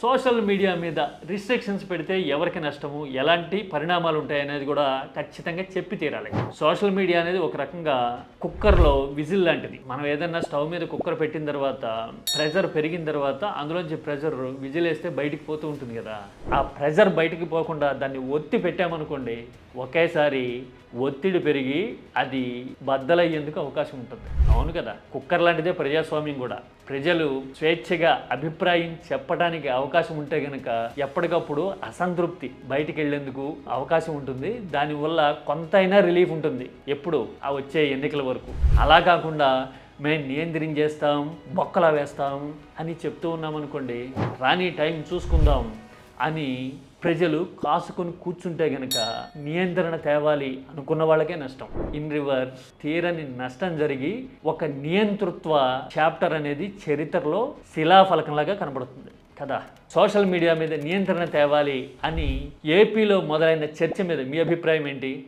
Social media మీద restrictions పెడితే ఎవరికి నష్టము ఎలాంటి పరిణామాలు ఉంటాయి అనేది కూడా ఖచ్చితంగా చెప్పి తీరాలి. సోషల్ మీడియా అనేది ఒక రకంగా కుక్కర్లో విజిల్ లాంటిది. మనం ఏదన్నా స్టవ్ మీద కుక్కర్ పెట్టిన తర్వాత ప్రెజర్ పెరిగిన తర్వాత అందులోంచి ప్రెజర్ విజిల్ వేస్తే బయటికి పోతూ ఉంటుంది కదా. ఆ ప్రెజర్ బయటికి పోకుండా దాన్ని ఒత్తి పెట్టామనుకోండి ఒకేసారి ఒత్తిడి పెరిగి అది బద్దలయ్యేందుకు అవకాశం ఉంటుంది. అవును కదా? కుక్కర్ లాంటిదే ప్రజాస్వామ్యం కూడా. ప్రజలు స్వేచ్ఛగా అభిప్రాయం చెప్పడానికి అవకాశం ఉంటే గనక ఎప్పటికప్పుడు అసంతృప్తి బయటికి వెళ్ళేందుకు అవకాశం ఉంటుంది. దానివల్ల కొంతైనా రిలీఫ్ ఉంటుంది. ఎప్పుడు? ఆ వచ్చే ఎన్నికల వరకు. అలా కాకుండా మేము నియంత్రించేస్తాం బొక్కలా వేస్తాం అని చెప్తూ ఉన్నాం అనుకోండి రాని టైం చూసుకుందాం అని ప్రజలు కాసుకొని కూర్చుంటే గనక నియంత్రణ తేవాలి అనుకున్న వాళ్ళకే నష్టం. ఇన్ రివర్స్ తీరని నష్టం జరిగి ఒక నియంతృత్వ చాప్టర్ అనేది చరిత్రలో శిలాఫలకంలాగా కనబడుతుంది. కదా? సోషల్ మీడియా మీద నియంత్రణ తేవాలి అని ఏపీలో మొదలైన చర్చ మీద మీ అభిప్రాయం ఏంటి?